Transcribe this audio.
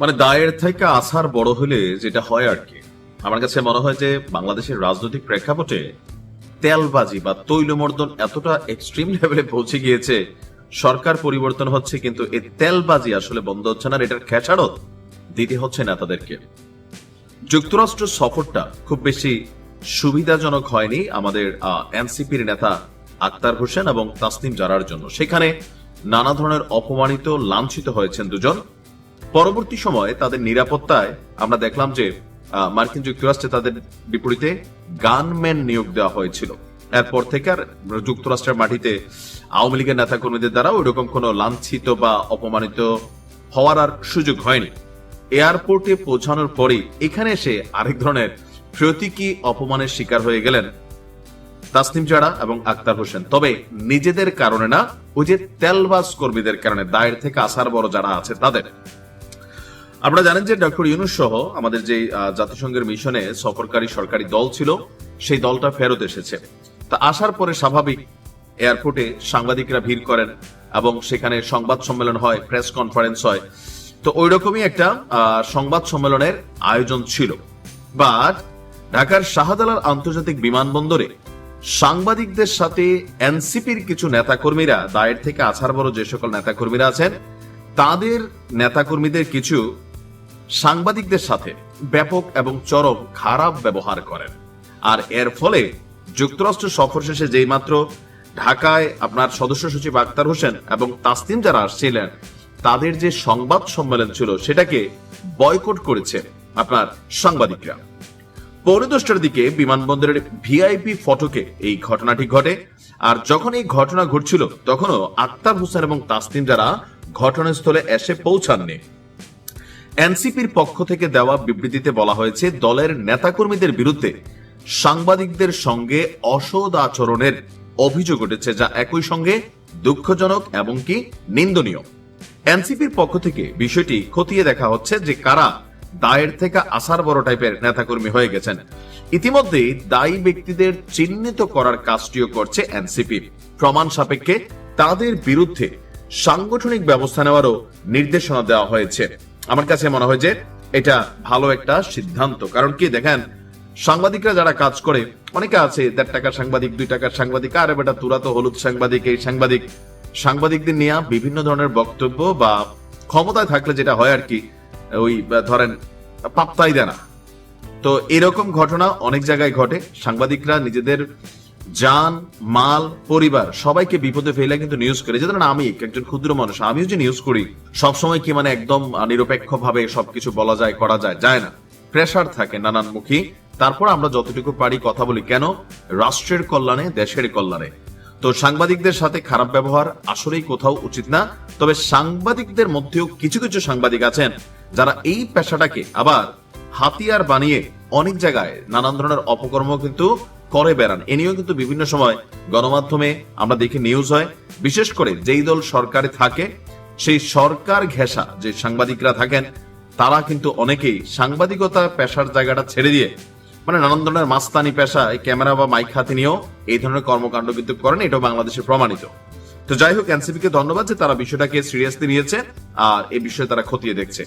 মানে দায়ের থেকে আসার বড় হলে যেটা হয় আর কি। আমার কাছে মনে হয় যে বাংলাদেশের রাজনৈতিক প্রেক্ষাপটে তেলবাজি বা তৈলমর্দন এতটা এক্সট্রিম লেভেলে পৌঁছে গিয়েছে, সরকার পরিবর্তন হচ্ছে কিন্তু এই তেলবাজি আসলে বন্ধ হচ্ছে না এটার খেসারত দিতে হচ্ছে নেতাদেরকে। যুক্তরাষ্ট্র সফরটা খুব বেশি সুবিধাজনক হয়নি আমাদের এনসিপির নেতা আক্তার হোসেন এবং তাসনিম জারার জন্য। সেখানে নানা ধরনের অপমানিত, লাঞ্ছিত হয়েছেন দুজন। পরবর্তী সময়ে তাদের নিরাপত্তায় আমরা দেখলাম যে মার্কিন যুক্তরাষ্ট্রে তাদের বিপরীতে গানম্যান নিয়োগ দেওয়া হয়েছিল। এরপর থেকে আর যুক্তরাষ্ট্রের মাটিতে আওয়ামী লীগের নেতা কর্মীদের দ্বারা ওইরকম কোনো লাঞ্ছিত বা অপমানিত হওয়ার আর সুযোগ হয়নি। এয়ারপোর্টে পৌঁছানোর পরেই এখানে এসে আরেক ধরনের প্রতীকী অপমানের শিকার হয়ে গেলেন তাসনিম জারা এবং আক্তার হোসেন। তবে নিজেদের কারণে না, ওই যে তেলবাস কর্মীদের কারণে দায়ের থেকে আসার বড় যারা আছে তাদের। আপনারা জানেন যে ডক্টর ইউনুস সহ আমাদের যে জাতিসংঘের মিশনে সফরকারী সরকারি দল ছিল, সেই দলটা ফেরত এসেছে। তা আসার পরে স্বাভাবিক এয়ারপোর্টে সাংবাদিকরা ভিড় করেন এবং সেখানে সংবাদ সম্মেলন হয়, প্রেস কনফারেন্স হয়। তো ওই রকমই একটা সংবাদ সম্মেলনের আয়োজন ছিল। বাট ঢাকার শাহজালাল আন্তর্জাতিক বিমানবন্দরে সাংবাদিকদের সাথে এনসিপির কিছু নেতাকর্মীরা, দায়ের থেকে আছাড় বড় যে সকল নেতাকর্মীরা আছেন, তাদের নেতাকর্মীদের কিছু সাংবাদিকদের সাথে ব্যাপক এবং চরম খারাপ ব্যবহার করেন। আর এর ফলে যুক্তরাষ্ট্র সফর শেষে যেই মাত্র ঢাকায় আপনার সদস্য সচিব আক্তার হোসেন এবং তাসনিম যারা আসছিলেন তাদের যে সংবাদ সম্মেলন ছিল সেটাকে বয়কট করেছে আপনার সাংবাদিকরা। পৌনে দিকে বিমানবন্দরের ভিআইপি ফটকে এই ঘটনাটি ঘটে। আর যখন এই ঘটনা ঘটছিল, তখনও আক্তার হোসেন এবং তাসনিম যারা ঘটনাস্থলে এসে পৌঁছাননি। এনসিপির পক্ষ থেকে দেওয়া বিবৃতিতে বলা হয়েছে, দলের নেতাকর্মীদের বিরুদ্ধে সাংবাদিকদের সঙ্গে অসদ আচরণের অভিযোগ উঠেছে, যা একই সঙ্গে দুঃখজনক এবং কি নিন্দনীয়। এনসিপির পক্ষ থেকে বিষয়টি খতিয়ে দেখা হচ্ছে যে কারা দায়ের থেকে আসার বড় টাইপের নেতাকর্মী হয়ে গেছেন। ইতিমধ্যে দায়ী ব্যক্তিদের চিহ্নিত করার কাজটিও করছে এনসিপি। প্রমাণ সাপেক্ষে তাদের বিরুদ্ধে সাংগঠনিক ব্যবস্থা নেওয়ারও নির্দেশনা দেওয়া হয়েছে। আমার কাছে মনে হয় যে এটা ভালো একটা সিদ্ধান্ত। কারণ কি দেখেন, সাংবাদিকরা যারা কাজ করে, অনেকে আছে, দেড় টাকার সাংবাদিক, দুই টাকার সাংবাদিক, আরে বেটা তুরা তো হলুদ সাংবাদিক, এই সাংবাদিক। সাংবাদিকদের নিয়ে বিভিন্ন ধরনের বক্তব্য বা ক্ষমতায় থাকলে যেটা হয় আর কি, ওই ধরেন, পাত্তাই দেয় না। তো এরকম ঘটনা অনেক জায়গায় ঘটে। সাংবাদিকরা নিজেদের যান, মাল, পরিবার সবাইকে বিপদে ফেলে কিন্তু নিউজ করে। যে ধরেন আমি একজন ক্ষুদ্র মানুষ, আমিও যে নিউজ করি, সবসময় কি মানে একদম নিরপেক্ষ ভাবে সবকিছু বলা যায়, করা যায় যায় না। প্রেশার থাকে নানানমুখী। তারপর আমরা যতটুকু পারি কথা বলি, কেন? রাষ্ট্রের কল্যাণে, দেশের কল্যাণে। তো সাংবাদিকদের সাথে খারাপ ব্যবহার আসলেই কোথাও উচিত না। তবে সাংবাদিকদের মধ্যেও কিছু কিছু সাংবাদিক আছেন, যারা এই পেশাটাকে আবার হাতিয়ার বানিয়ে অনেক জায়গায় নানান ধরনের অপকর্ম কিন্তু করে বেড়ান। এ নিয়েও কিন্তু বিভিন্ন সময় গণমাধ্যমে আমরা দেখি নিউজ হয়। বিশেষ করে যেই দল সরকারে থাকে, সেই সরকার ঘেঁষা যে সাংবাদিকরা থাকেন, তারা কিন্তু অনেকেই সাংবাদিকতা পেশার জায়গাটা ছেড়ে দিয়ে মানে নানান ধরনের মাস্তানি পেশা ক্যামেরা বা মাইক হাতে নিয়েও এই ধরনের কর্মকাণ্ড কিন্তু করেন এটাও বাংলাদেশে প্রমাণিত। তো যাই হোক এনসিপি কে ধন্যবাদ যে তারা বিষয়টাকে সিরিয়াসলি নিয়েছে আর এই বিষয়ে তারা খতিয়ে দেখছে।